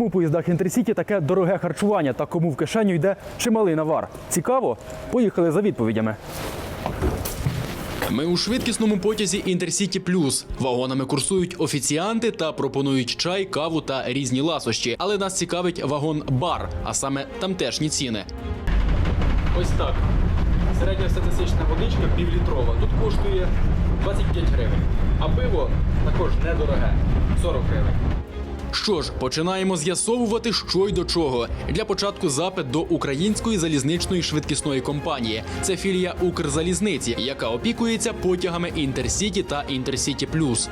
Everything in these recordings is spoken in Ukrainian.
Чому поїздах Інтерсіті таке дороге харчування та кому в кишеню йде чималий навар? Цікаво? Поїхали за відповідями. Ми у швидкісному потязі Інтерсіті Плюс. Вагонами курсують офіціанти та пропонують чай, каву та різні ласощі. Але нас цікавить вагон-бар, а саме тамтешні ціни. Ось так. Середня статистична водичка півлітрова. Тут коштує 25 гривень. А пиво також недороге 40 гривень. Що ж, починаємо з'ясовувати, що й до чого. Для початку запит до української залізничної швидкісної компанії. Це філія Укрзалізниці, яка опікується потягами Інтерсіті та Інтерсіті Плюс.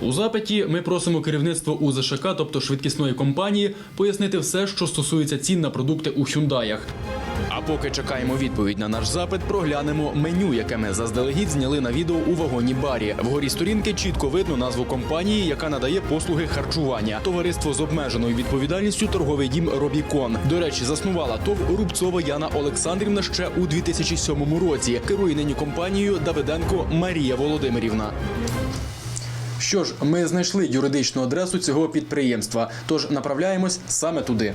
У запиті ми просимо керівництво УЗШК, тобто швидкісної компанії, пояснити все, що стосується цін на продукти у Хюндаях. Поки чекаємо відповідь на наш запит, проглянемо меню, яке ми заздалегідь зняли на відео у вагоні барі. Вгорі сторінки чітко видно назву компанії, яка надає послуги харчування. Товариство з обмеженою відповідальністю торговий дім Робікон. До речі, заснувала ТОВ Рубцова Яна Олександрівна ще у 2007 році. Керує нині компанією Давиденко Марія Володимирівна. Що ж, ми знайшли юридичну адресу цього підприємства, тож направляємось саме туди.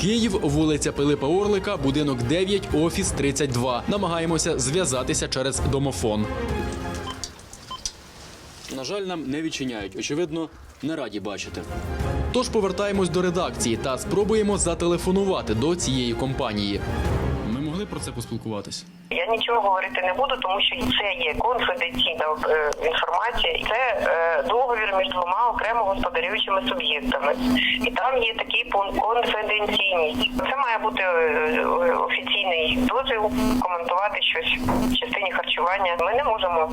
Київ, вулиця Пилипа Орлика, будинок 9, офіс 32. Намагаємося зв'язатися через домофон. На жаль, нам не відчиняють. Очевидно, не раді бачити. Тож повертаємось до редакції та спробуємо зателефонувати до цієї компанії. Могли про це поспілкуватись. Я нічого говорити не буду, тому що це є конфіденційна е, інформація. Це е, договір між двома окремо господарюючими суб'єктами, і там є такий пункт конфіденційність. Це має бути е, офіційний дозвіл коментувати щось в частині харчування. Ми не можемо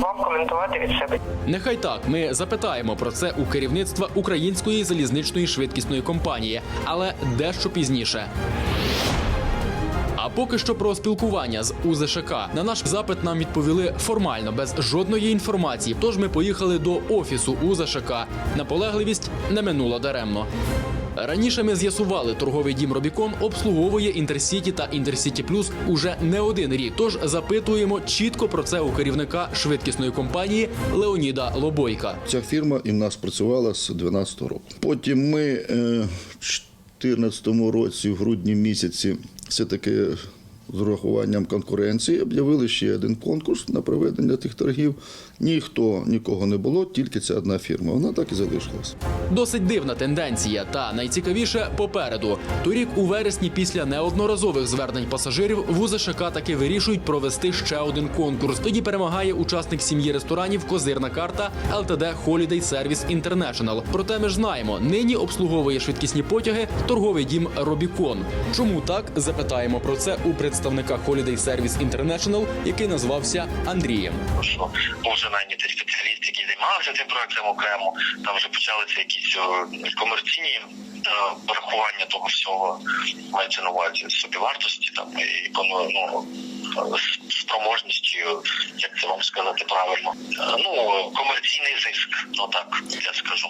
вам коментувати від себе. Нехай так, ми запитаємо про це у керівництва Української залізничної швидкісної компанії, але дещо пізніше. А поки що про спілкування з УЗШК. На наш запит нам відповіли формально, без жодної інформації. Тож ми поїхали до офісу УЗШК. Наполегливість не минула даремно. Раніше ми з'ясували, торговий дім Робікон обслуговує Інтерсіті та Інтерсіті Плюс уже не один рік. Тож запитуємо чітко про це у керівника швидкісної компанії Леоніда Лобойка. Ця фірма і в нас працювала з 12 року. Потім ми е, в 2014 році, в грудні місяці, все-таки з урахуванням конкуренції об'явили ще один конкурс на проведення тих торгів. Ніхто нікого не було, тільки ця одна фірма. Вона так і залишилась. Досить дивна тенденція, та найцікавіше попереду. Торік у вересні, після неодноразових звернень пасажирів, в УЗШК таки вирішують провести ще один конкурс. Тоді перемагає учасник сім'ї ресторанів Козирна карта ЛТД Holiday Service International. Проте ми ж знаємо, нині обслуговує швидкісні потяги торговий дім Робікон. Чому так? Запитаємо про це у представника Holiday Service International, який назвався Андрієм. що був вже нанятий спеціаліст, який займався цим проектом окремо. Там вже почалися якісь е, комерційні е, порахування того всього, мається на увазі собівартості там і ну, е, спроможністю, як це вам сказати правильно. Е, Ну комерційний зиск, ну так я скажу.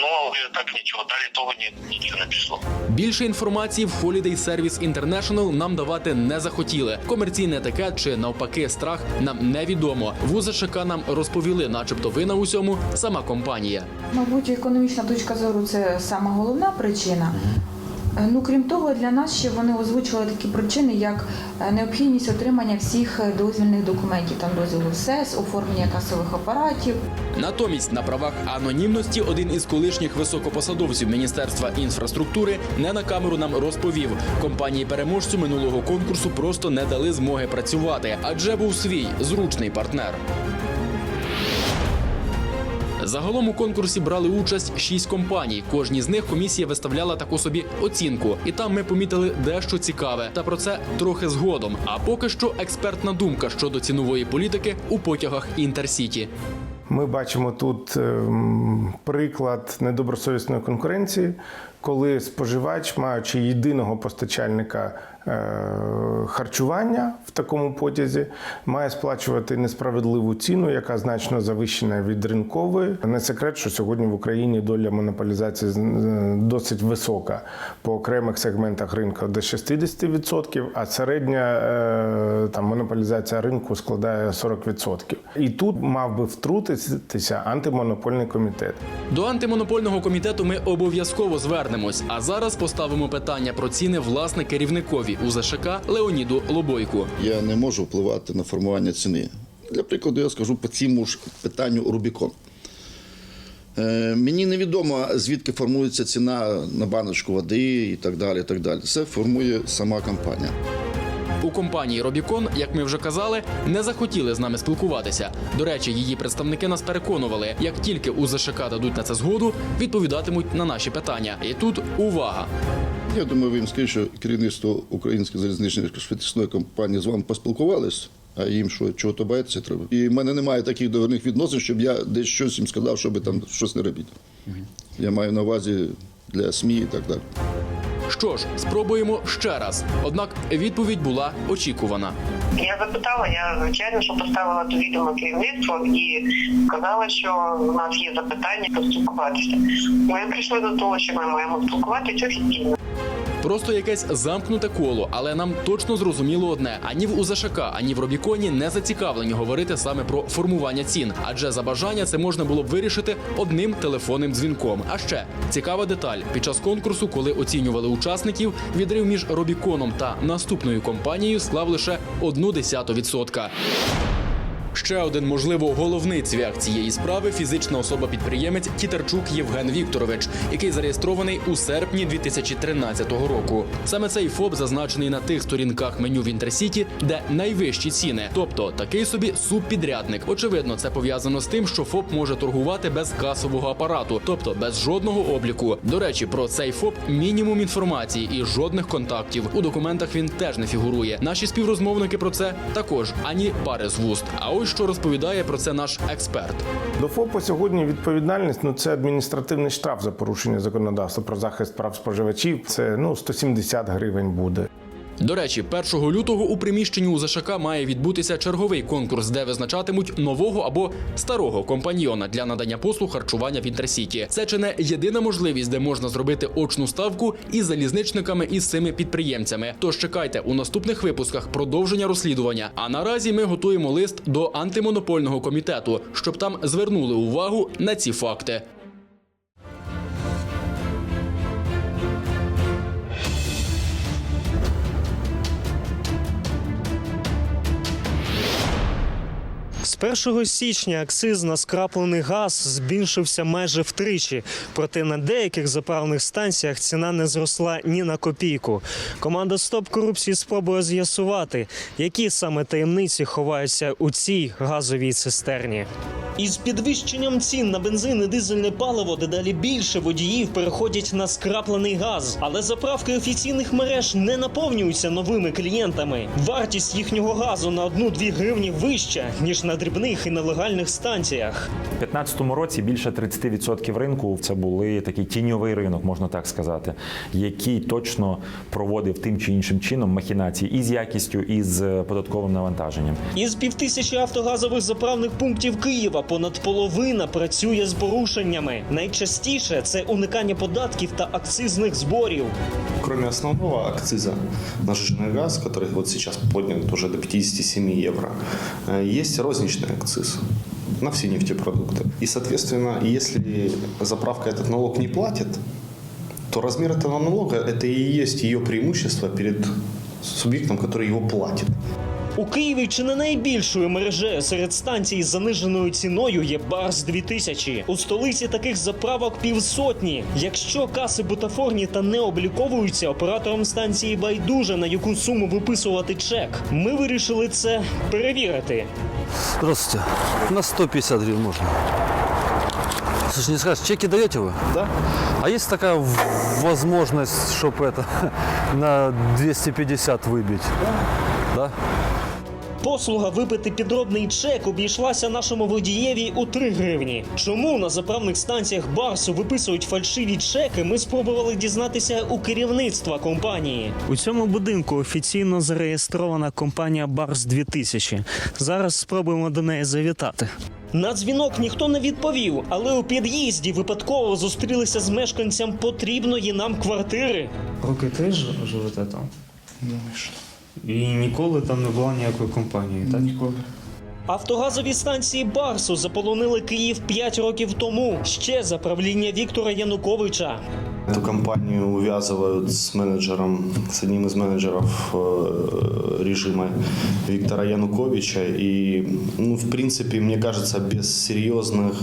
Ну але так нічого далі того ні, нічого не пішло. Більше інформації в Holiday Service International нам давати не захотіли. Комерційний етикет чи навпаки страх нам невідомо. В УЗШК нам розповіли, начебто вина усьому сама компанія. Мабуть, економічна точка зору це сама головна причина. Е, Ну, крім того, для нас ще вони озвучували такі причини, як е, необхідність отримання всіх е, дозвільних документів, там дозвілу СЕС, оформлення касових апаратів. Натомість, на правах анонімності, один із колишніх високопосадовців Міністерства інфраструктури не на камеру нам розповів. Компанії переможцю минулого конкурсу просто не дали змоги працювати, адже був свій зручний партнер. Загалом у конкурсі брали участь шість компаній. Кожній з них комісія виставляла таку собі оцінку, і там ми помітили дещо цікаве. Та про це трохи згодом. А поки що експертна думка щодо цінової політики у потягах Інтерсіті. Ми бачимо тут ем, приклад недобросовісної конкуренції, коли споживач, маючи єдиного постачальника харчування в такому потязі, має сплачувати несправедливу ціну, яка значно завищена від ринкової. Не секрет, що сьогодні в Україні доля монополізації е, досить висока по окремих сегментах ринку до 60%, а середня е, там монополізація ринку складає 40%. І тут мав би втрутитися антимонопольний комітет. До антимонопольного комітету ми обов'язково звернемось. А зараз поставимо питання про ціни власне керівникові УЗШК Леоніду Лобойку. Я не можу впливати на формування ціни. Для прикладу, я скажу по цьому ж питанню Рубікон. Е, мені невідомо, звідки формується ціна на баночку води і так далі. І так далі. Це формує сама компанія. У компанії Робікон, як ми вже казали, не захотіли з нами спілкуватися. До речі, її представники нас переконували, як тільки у ЗШК дадуть на це згоду, відповідатимуть на наші питання. І тут увага! Я думаю, ви їм скажіть, що керівництво Української залізничної швидкісної компанії з вами поспілкувалось, а їм що, чого то бояться треба. І в мене немає таких договірних відносин, щоб я десь щось їм сказав, щоб там щось не робити. Я маю на увазі для СМІ і так далі. Що ж, спробуємо ще раз. Однак відповідь була очікувана. Я запитала, я звичайно, що поставила до відома керівництво і сказала, що в нас є запитання поспілкуватися. Ми прийшли до того, що ми маємо спілкуватися офіційно. Просто якесь замкнуте коло, але нам точно зрозуміло одне: ані в УЗШК, ані в Робіконі не зацікавлені говорити саме про формування цін, адже за бажання це можна було б вирішити одним телефонним дзвінком. А ще цікава деталь: під час конкурсу, коли оцінювали учасників, відрив між Робіконом та наступною компанією склав лише одну десяту відсотка. Ще один, можливо, головний цвях цієї справи фізична особа-підприємець Тітерчук Євген Вікторович, який зареєстрований у серпні 2013 року. Саме цей ФОП зазначений на тих сторінках меню в Інтерсіті, де найвищі ціни, тобто такий собі субпідрядник. Очевидно, це пов'язано з тим, що ФОП може торгувати без касового апарату, тобто без жодного обліку. До речі, про цей ФОП мінімум інформації і жодних контактів. У документах він теж не фігурує. Наші співрозмовники про це також ані пари з вуст. А ось що розповідає про це наш експерт. До ФОПу сьогодні відповідальність ну це адміністративний штраф за порушення законодавства про захист прав споживачів. Це ну 170 гривень буде. До речі, 1 лютого у приміщенні УЗШК має відбутися черговий конкурс, де визначатимуть нового або старого компаньйона для надання послуг харчування в інтерсіті. Це чи не єдина можливість, де можна зробити очну ставку із залізничниками і з цими підприємцями. Тож чекайте у наступних випусках продовження розслідування. А наразі ми готуємо лист до антимонопольного комітету, щоб там звернули увагу на ці факти. 1 січня акциз на скраплений газ збільшився майже втричі. Проте на деяких заправних станціях ціна не зросла ні на копійку. Команда Стоп корупції спробує з'ясувати, які саме таємниці ховаються у цій газовій цистерні. Із підвищенням цін на бензин і дизельне паливо дедалі більше водіїв переходять на скраплений газ, але заправки офіційних мереж не наповнюються новими клієнтами. Вартість їхнього газу на 1-2 гривні вища ніж на дрібних і нелегальних станціях. У 2015 році більше 30% ринку це були такий тіньовий ринок, можна так сказати, який точно проводив тим чи іншим чином махінації і з якістю, і з податковим навантаженням. Із півтисячі автогазових заправних пунктів Києва понад половина працює з порушеннями. Найчастіше це уникання податків та акцизних зборів. Кроме основного акциза на жирный газ, который вот сейчас поднят уже до 57 евро, э, есть розничный акциз на все нефтепродукты. И, соответственно, если заправка этот налог не платит, то размер этого налога – это и есть ее преимущество перед субъектом, который его платит. У Києві чи не найбільшою мережею серед станцій з заниженою ціною є Барс 2000. У столиці таких заправок півсотні. Якщо каси бутафорні та не обліковуються, оператором станції байдуже на яку суму виписувати чек. Ми вирішили це перевірити. Здравствуйте. На 150 гривен можно. Слушай, не скажешь, чеки даете вы? Да. А есть такая в- возможность, чтобы это на 250 выбить? Да. Да? Послуга випити підробний чек обійшлася нашому водієві у 3 гривні. Чому на заправних станціях Барсу виписують фальшиві чеки? Ми спробували дізнатися у керівництва компанії. У цьому будинку офіційно зареєстрована компанія Барс 2000 Зараз спробуємо до неї завітати. На дзвінок ніхто не відповів, але у під'їзді випадково зустрілися з мешканцем потрібної нам квартири. Роки теж живете там? І ніколи там не була ніякої компанії, так? Ніколи. Автогазові станції Барсу заполонили Київ 5 років тому ще за правління Віктора Януковича. Эту компанию увязывают с менеджером, с одним из менеджеров э, режима Виктора Януковича. И, ну, в принципе, мне кажется, без серьезных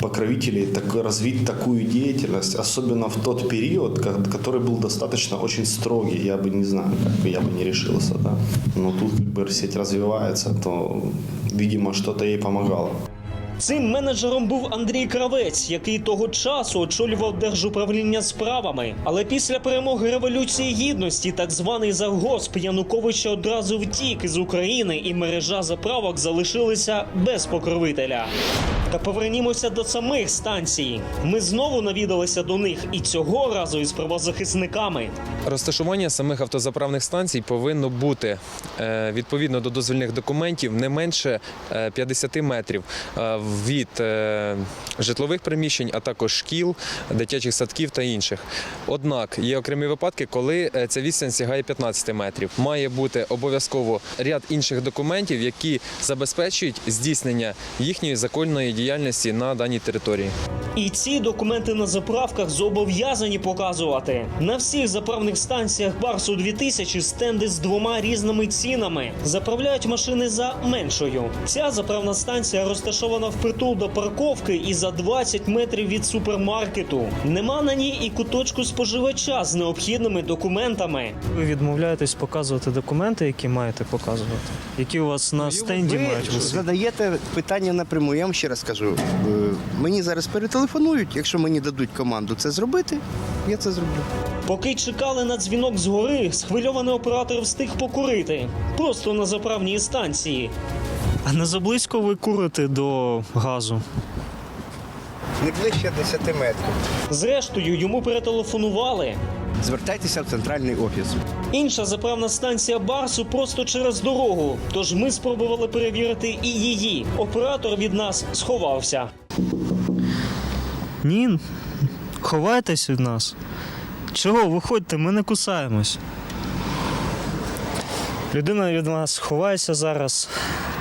покровителей так, развить такую деятельность, особенно в тот период, ко- который был достаточно очень строгий, я бы не знаю, как бы я бы не решился. Да? Но тут как бы сеть развивается, то, видимо, что-то ей помогало. Цим менеджером був Андрій Кравець, який того часу очолював держуправління справами. Але після перемоги революції гідності так званий завгосп Януковича одразу втік із України, і мережа заправок залишилися без покровителя. Та повернімося до самих станцій. Ми знову навідалися до них, і цього разу із правозахисниками. Розташування самих автозаправних станцій повинно бути е, відповідно до дозвільних документів не менше е, 50 метрів е, від е, житлових приміщень, а також шкіл, дитячих садків та інших. Однак є окремі випадки, коли е, ця відстань сягає 15 метрів. Має бути обов'язково ряд інших документів, які забезпечують здійснення їхньої законної діяльності на даній території. І ці документи на заправках зобов'язані показувати. На всіх заправних станціях Барсу 2000 стенди з двома різними цінами. Заправляють машини за меншою. Ця заправна станція розташована впритул до парковки і за 20 метрів від супермаркету. Нема на ній і куточку споживача з необхідними документами. Ви відмовляєтесь показувати документи, які маєте показувати, які у вас на стенді Ви задаєте питання напряму. Я вам ще раз кажу. е, Мені зараз перетелефонують. Якщо мені дадуть команду це зробити, я це зроблю. Поки чекали на дзвінок згори, схвильований оператор встиг покурити просто на заправній станції. А не заблизько ви курите до газу. Не ближче 10 метрів. Зрештою, йому перетелефонували. Звертайтеся в центральний офіс. Інша заправна станція Барсу просто через дорогу. Тож ми спробували перевірити і її. Оператор від нас сховався. Ні, ховайтесь від нас. Чого? Виходьте, ми не кусаємось. Людина від нас ховається зараз.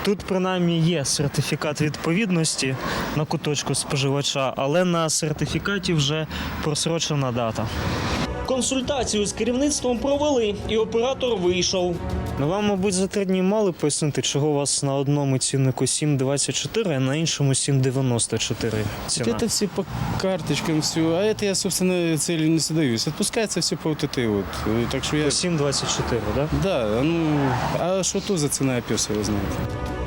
Тут принаймні є сертифікат відповідності на куточку споживача, але на сертифікаті вже просрочена дата. Консультацію з керівництвом провели, і оператор вийшов. Ну вам, мабуть, за три дні мали пояснити, чого у вас на одному ціннику 7,24, а на іншому 7,94 ціна. Это все по карточкам, все. А это я, собственно, целью не задаюсь. Отпускается все по вот этой вот. Э, Так что я... 7,24, да? Да, ну, а что то за цена, пес его знает.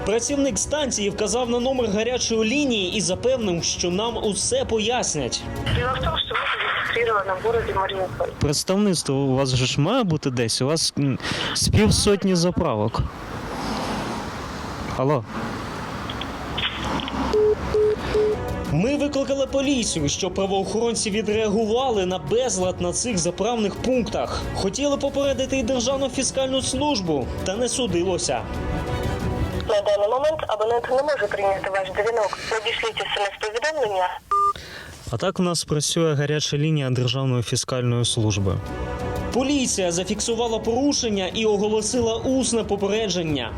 Працівник станції вказав на номер гарячої лінії і запевнив, що нам усе пояснять. Дело в том, что мы зарегистрированы в городе Мариуполь. Представництво у вас же ж має бути десь. У вас з півсотні заправок. Алло. Ми викликали поліцію, щоб правоохоронці відреагували на безлад на цих заправних пунктах. Хотіли попередити і Державну фіскальну службу, та не судилося. На даний момент абонент не може прийняти ваш дзвінок. Надішліть смс-повідомлення А так у нас працює гаряча лінія Державної фіскальної служби. Поліція зафіксувала порушення і оголосила усне попередження.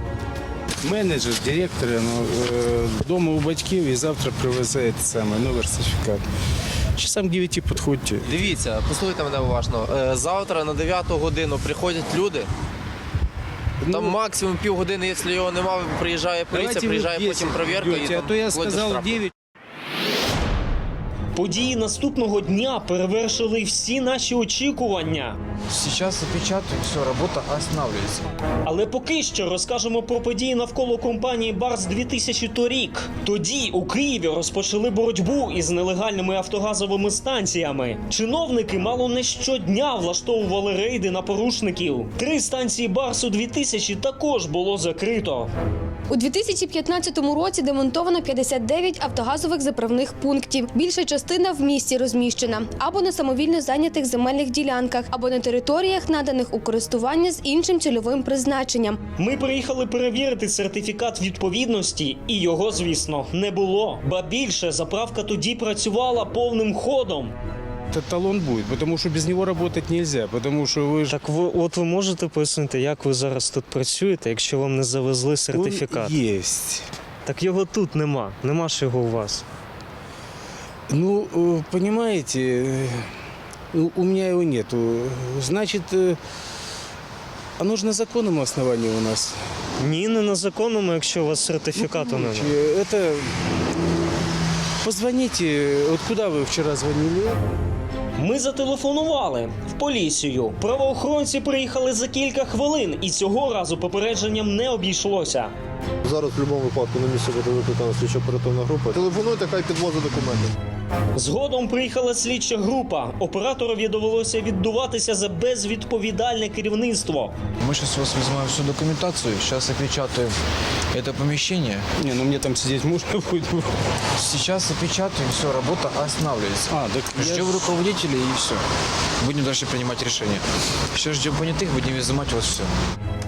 Менеджер, директор, ну, э, дома у батьків і завтра привезе це саме, новий сертифікат. Часам 9 підходьте. Дивіться, послухайте мене уважно. Е, Завтра на 9 годину приходять люди. Там максимум півгодини, якщо його немає, приїжджає поліція, приїжджає потім 10 перевірка і там а то я сказав 9. Події наступного дня перевершили всі наші очікування. Сейчас опечатаю, все, робота останавливается. Але поки що розкажемо про події навколо компанії Барс 2000 торік. Тоді у Києві розпочали боротьбу із нелегальними автогазовими станціями. Чиновники мало не щодня влаштовували рейди на порушників. Три станції Барсу 2000 також було закрито. У 2015 році демонтовано 59 автогазових заправних пунктів. Більша частина в місті розміщена або на самовільно зайнятих земельних ділянках, або на територіях, наданих у користування з іншим цільовим призначенням. Ми приїхали перевірити сертифікат відповідності, і його, звісно, не було. Ба більше заправка тоді працювала повним ходом Этот талон будет, потому что без него работать нельзя, потому что вы же... Так ви от ви можете пояснити, як ви зараз тут працюєте, якщо вам не завезли сертифікат? Он есть. Так його тут нема. Нема ж його у вас. Ну, э, понимаете, э, ну, у меня его нету. Значит, э, оно же на законном основании у нас. Ні, не на законному, якщо у вас сертифікату немає. Э, Это... Позвоните, вот куда вы вчера звонили? Ми зателефонували в поліцію. Правоохоронці приїхали за кілька хвилин, і цього разу попередженням не обійшлося. Зараз в будь-якому випадку на місці буде викликана слідчо оперативна група. Телефонуйте, хай підвозить документи. Згодом приїхала слідча група. Операторові довелося віддуватися за безвідповідальне керівництво. Мы сейчас у вас возьмем всю документацию, сейчас опечатаю это помещение. Не, ну мне там сидеть можно будет. Сейчас опечатаем, все, работа останавливается. А, так я Ждем ж- руководителей и все. Будем дальше принимать решения. Сейчас ждем понятых, будем изымать у вас все.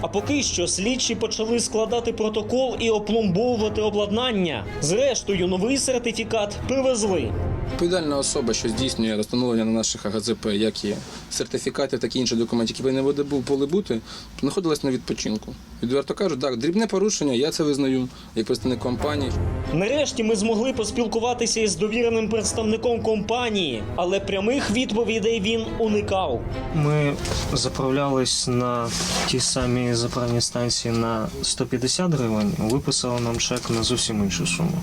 А поки що слідчі почали складати протокол і опломбовувати обладнання. Зрештою, новий сертифікат привезли. Відповідальна особа, що здійснює встановлення на наших АГЗП, як і сертифікати, так і інші документи, які повинні були бу- були бути, знаходилась на відпочинку. Відверто кажу, так, дрібне порушення, я це визнаю як представник компанії. Нарешті ми змогли поспілкуватися із довіреним представником компанії, але прямих відповідей він уникав. Ми заправлялись на ті самі заправні станції на 150 гривень. Виписали нам чек на зовсім іншу суму.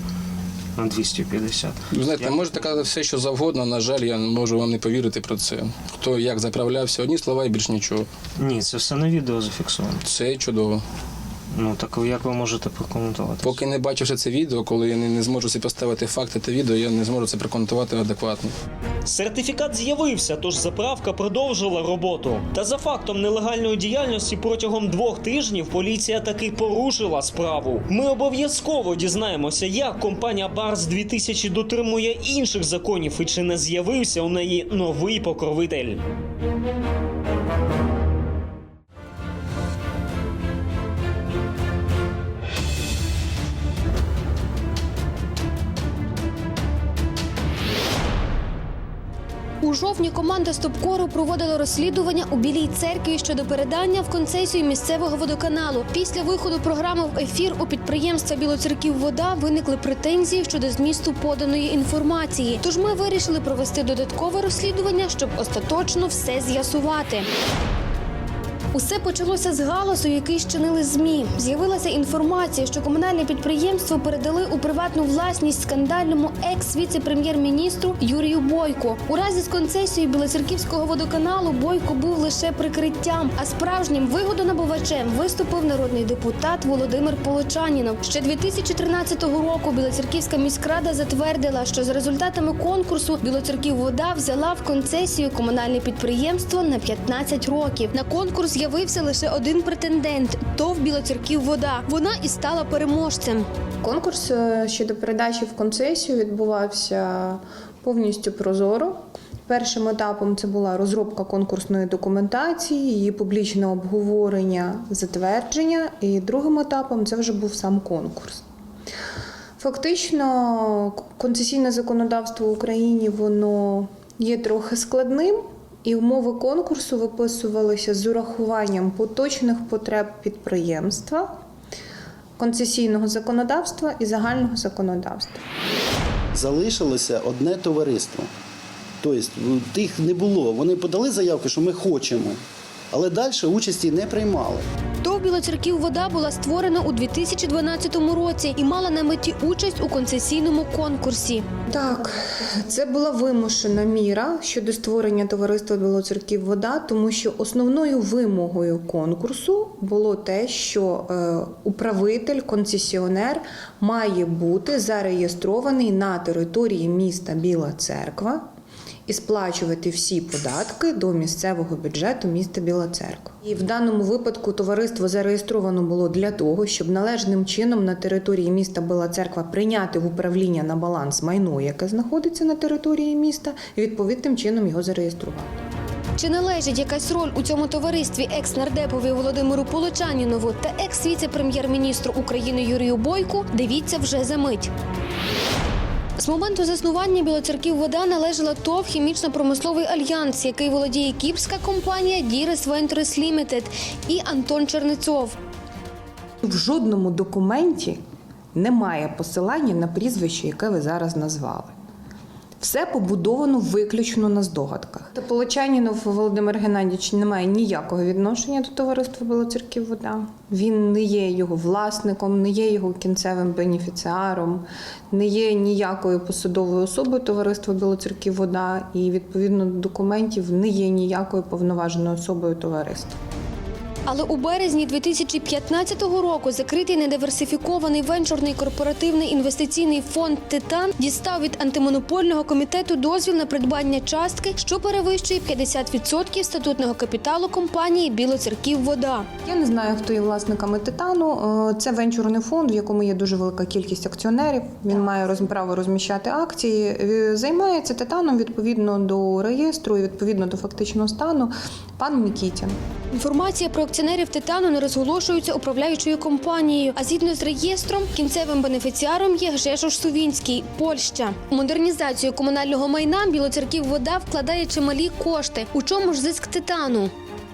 На 250. Ви знаєте, можете казати все, що завгодно. На жаль, я можу вам не повірити про це. Хто як заправлявся, одні слова і більш нічого. Ні, це все на відео зафіксовано. Це чудово. Ну так як ви можете прокоментувати? Поки не бачивши це відео, коли я не, не зможу собі поставити факти та відео, я не зможу це прокоментувати адекватно. Сертифікат з'явився, тож заправка продовжила роботу. Та за фактом нелегальної діяльності протягом двох тижнів поліція таки порушила справу. Ми обов'язково дізнаємося, як компанія Барс 2000 дотримує інших законів і чи не з'явився у неї новий покровитель. Жовтні команда Стопкору проводила розслідування у Білій церкві щодо передання в концесію місцевого водоканалу. Після виходу програми в ефір у підприємства Білоцерків вода виникли претензії щодо змісту поданої інформації. Тож ми вирішили провести додаткове розслідування, щоб остаточно все з'ясувати. Усе почалося з галасу, який щинили змі. З'явилася інформація, що комунальне підприємство передали у приватну власність скандальному екс-віце-прем'єр-міністру Юрію Бойку. У разі з концесією Білоцерківського водоканалу Бойко був лише прикриттям, а справжнім вигодонабувачем виступив народний депутат Володимир Полочанінов. Ще 2013 року Білоцерківська міськрада затвердила, що за результатами конкурсу Білоцерківвода взяла в концесію комунальне підприємство на 15 років. На конкурс з'явився лише один претендент ТОВ Білоцерківвода. Вона і стала переможцем. Конкурс е, щодо передачі в концесію відбувався повністю прозоро. Першим етапом це була розробка конкурсної документації, її публічне обговорення, затвердження. І другим етапом це вже був сам конкурс. Фактично, концесійне законодавство в Україні воно є трохи складним, і умови конкурсу виписувалися з урахуванням поточних потреб підприємства, концесійного законодавства і загального законодавства. залишилося одне товариство. Тобто тих не було. Вони подали заявки, що ми хочемо, але далі участі не приймали. ТОВ Білоцерків вода була створена у 2012 році і мала на меті участь у концесійному конкурсі. Так, це була вимушена міра щодо створення товариства Білоцерків вода, тому що основною вимогою конкурсу було те, що е, управитель, концесіонер має бути зареєстрований на території міста Біла Церква і сплачувати всі податки до місцевого бюджету міста Біла Церква. І в даному випадку товариство зареєстровано було для того, щоб належним чином на території міста Біла Церква прийняти в управління на баланс майно, яке знаходиться на території міста, і відповідним чином його зареєструвати. Чи належить якась роль у цьому товаристві екс-нардепові Володимиру Полочанінову та екс-віце-прем'єр-міністру України Юрію Бойку? Дивіться вже за мить. З моменту заснування Білоцерків вода належала ТОВ «Хімічно-промисловий альянс, який володіє кіпська компанія Дірес Вентрес Лімітед і Антон Чернецов. В жодному документі немає посилання на прізвище, яке ви зараз назвали. Все побудовано виключно на здогадках. Та Полочанінов Володимир Геннадійович не має ніякого відношення до товариства Білоцерків вода. Він не є його власником, не є його кінцевим бенефіціаром, не є ніякою посадовою особою товариства Білоцерків вода і відповідно до документів не є ніякою повноваженою особою товариства. Але у березні 2015 року закритий недиверсифікований венчурний корпоративний інвестиційний фонд Титан дістав від антимонопольного комітету дозвіл на придбання частки, що перевищує 50% статутного капіталу компанії Білоцерків Вода. Я не знаю, хто є власниками титану. Е, Це венчурний фонд, в якому є дуже велика кількість акціонерів. Він має право розміщати акції. Е, Займається титаном відповідно до реєстру і відповідно до фактичного стану пан Мікітін. Інформація про акціонерів Титану не розголошується управляючою компанією. А згідно з реєстром, кінцевим бенефіціаром є Гжешош Сувінський, Польща. У модернізацію комунального майна Білоцерків вода вкладає чималі кошти. У чому ж зиск Титану?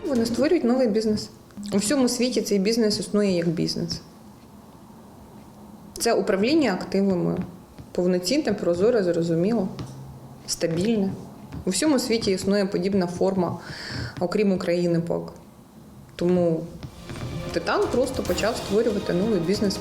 Вони створюють новий бізнес. У всьому світі цей бізнес існує як бізнес. Це управління активами. Повноцінне, прозоре, зрозуміло, стабільне. У всьому світі існує подібна форма, окрім України поки. Тому Титан просто почав створювати новий бізнес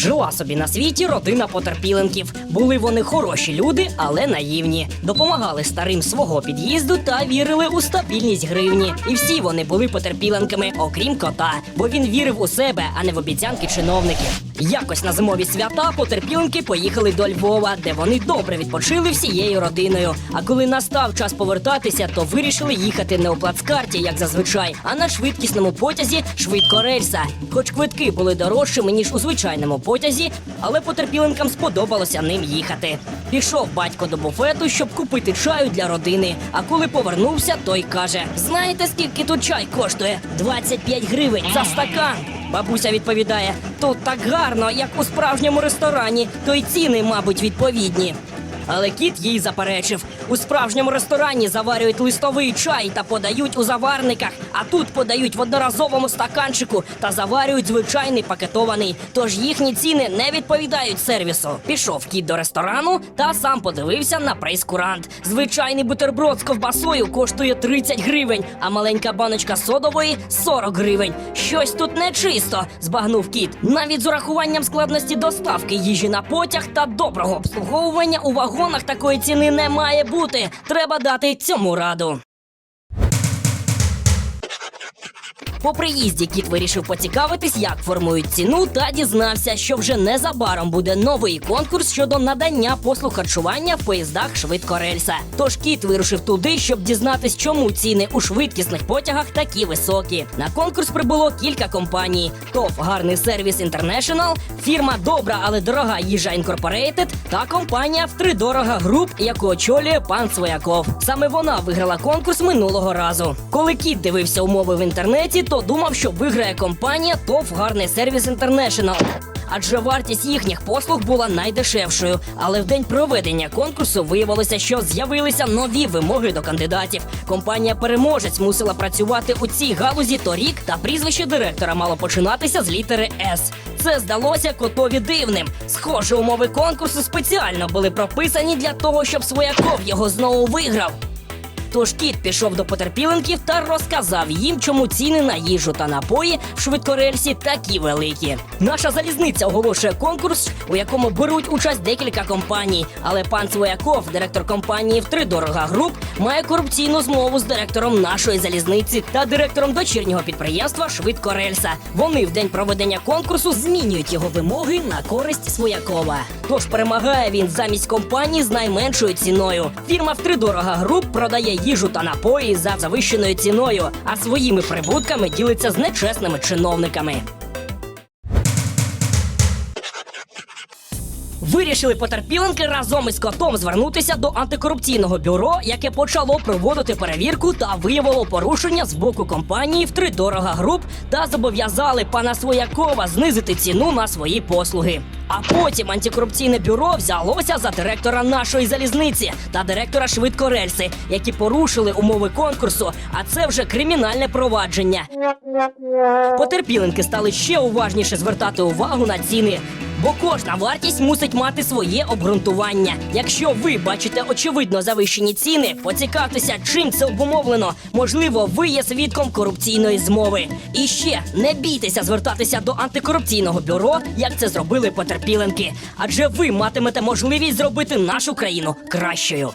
Жила собі на світі родина потерпіленків. Були вони хороші люди, але наївні. Допомагали старим свого під'їзду та вірили у стабільність гривні. І всі вони були потерпіленками, окрім кота, бо він вірив у себе, а не в обіцянки чиновників. Якось на зимові свята потерпіленки поїхали до Львова, де вони добре відпочили всією родиною. А коли настав час повертатися, то вирішили їхати не у плацкарті, як зазвичай, а на швидкісному потязі швидкорельса. Хоч квитки були дорожчими ніж у звичайному потязі, але потерпіленкам сподобалося ним їхати. Пішов батько до буфету, щоб купити чаю для родини. А коли повернувся, той каже: Знаєте, скільки тут чай коштує? 25 гривень за стакан. Бабуся відповідає: тут так гарно, як у справжньому ресторані, то й ціни, мабуть, відповідні. Але кіт їй заперечив: у справжньому ресторані заварюють листовий чай та подають у заварниках, а тут подають в одноразовому стаканчику та заварюють звичайний пакетований. Тож їхні ціни не відповідають сервісу. Пішов кіт до ресторану та сам подивився на прейскурант. Звичайний бутерброд з ковбасою коштує 30 гривень, а маленька баночка содової 40 гривень. Щось тут нечисто, збагнув кіт. Навіть з урахуванням складності доставки їжі на потяг та доброго обслуговування у вагонах такої ціни не має бути. Треба дати цьому раду. По приїзді кіт вирішив поцікавитись, як формують ціну, та дізнався, що вже незабаром буде новий конкурс щодо надання послуг харчування в поїздах швидкорельса. Тож кіт вирушив туди, щоб дізнатись, чому ціни у швидкісних потягах такі високі. На конкурс прибуло кілька компаній: ТОВ Гарний сервіс Інтернешнл, фірма Добра, але дорога їжа Інкорпорейтед та компанія Втридорога Груп, яку очолює пан Свояков. Саме вона виграла конкурс минулого разу. Коли кіт дивився умови в інтернеті, то думав, що виграє компанія ТОВ Гарний сервіс Інтернешнл. адже вартість їхніх послуг була найдешевшою. Але в день проведення конкурсу виявилося, що з'явилися нові вимоги до кандидатів. Компанія переможець мусила працювати у цій галузі торік, та прізвище директора мало починатися з літери С. Це здалося котові дивним. Схоже, умови конкурсу спеціально були прописані для того, щоб свояков його знову виграв. Тож кіт пішов до потерпіленків та розказав їм, чому ціни на їжу та напої в швидкорельсі такі великі. Наша залізниця оголошує конкурс, у якому беруть участь декілька компаній. Але пан Свояков, директор компанії «Втридорога груп, має корупційну змову з директором нашої залізниці та директором дочірнього підприємства Швидкорельса. Вони в день проведення конкурсу змінюють його вимоги на користь Своякова. Тож перемагає він замість компанії з найменшою ціною. Фірма «Втридорога груп продає їжу та напої за завищеною ціною, а своїми прибутками ділиться з нечесними чиновниками. Вирішили потерпіленки разом із котом звернутися до антикорупційного бюро, яке почало проводити перевірку та виявило порушення з боку компанії «Втридорога груп та зобов'язали пана Своякова знизити ціну на свої послуги. А потім антикорупційне бюро взялося за директора нашої залізниці та директора швидкорельси, які порушили умови конкурсу. А це вже кримінальне провадження. Потерпіленки стали ще уважніше звертати увагу на ціни. Бо кожна вартість мусить мати своє обґрунтування. Якщо ви бачите очевидно завищені ціни, поцікавтеся, чим це обумовлено. Можливо, ви є свідком корупційної змови. І ще не бійтеся звертатися до антикорупційного бюро, як це зробили потерпіленки. Адже ви матимете можливість зробити нашу країну кращою.